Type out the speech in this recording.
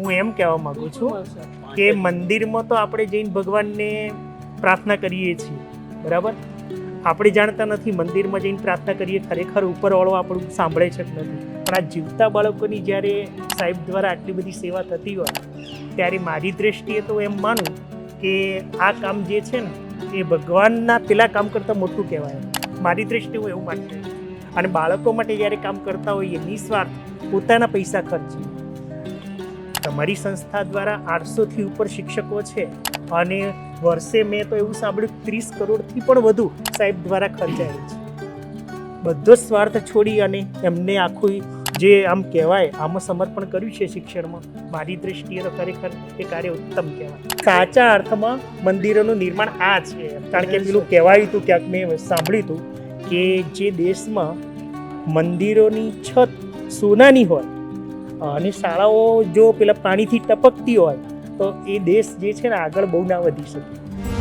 હું એમ કહેવા માંગુ છું કે મંદિરમાં તો આપણે જઈને ભગવાનને પ્રાર્થના કરીએ છીએ, બરાબર? આપણે જાણતા નથી મંદિરમાં જઈને પ્રાર્થના કરીએ, ખરેખર ઉપરવાળો આપણું સાંભળે છે કે નથી. પણ આ જીવતા બાળકોની જ્યારે સાહેબ દ્વારા આટલી બધી સેવા થતી હોય, ત્યારે મારી દ્રષ્ટિએ તો એમ માનું કે આ કામ જે છે ને, એ ભગવાનના પેલા કામ કરતાં મોટું કહેવાય. મારી દ્રષ્ટિએ હું એવું માનતો છું. અને બાળકો માટે જ્યારે કામ કરતા હોઈએ નિસ્વાર્થ પોતાના પૈસા ખર્ચી. તમારી સંસ્થા દ્વારા આઠસોથી ઉપર શિક્ષકો છે. અને વર્ષે મેં તો એવું સાંભળ્યું ત્રીસ કરોડથી પણ વધુ સાહેબ દ્વારા ખર્ચાયેલ છે. બધો સ્વાર્થ છોડી અને એમને આખું જે આમ કહેવાય, આમાં સમર્પણ કર્યું છે શિક્ષણમાં, મારી દ્રષ્ટિએ તો ખરેખર એ કાર્ય ઉત્તમ કહેવાય. સાચા અર્થમાં મંદિરોનું નિર્માણ આ છે. કારણ કે પેલું કહેવાયું હતું, ક્યાંક મેં સાંભળ્યું હતું કે જે દેશમાં મંદિરોની છત સોનાની હોય અને શાળાઓ જો પેલા પાણીથી ટપકતી હોય, તો એ દેશ જે છે ને આગળ બહુ ના વધી શકે.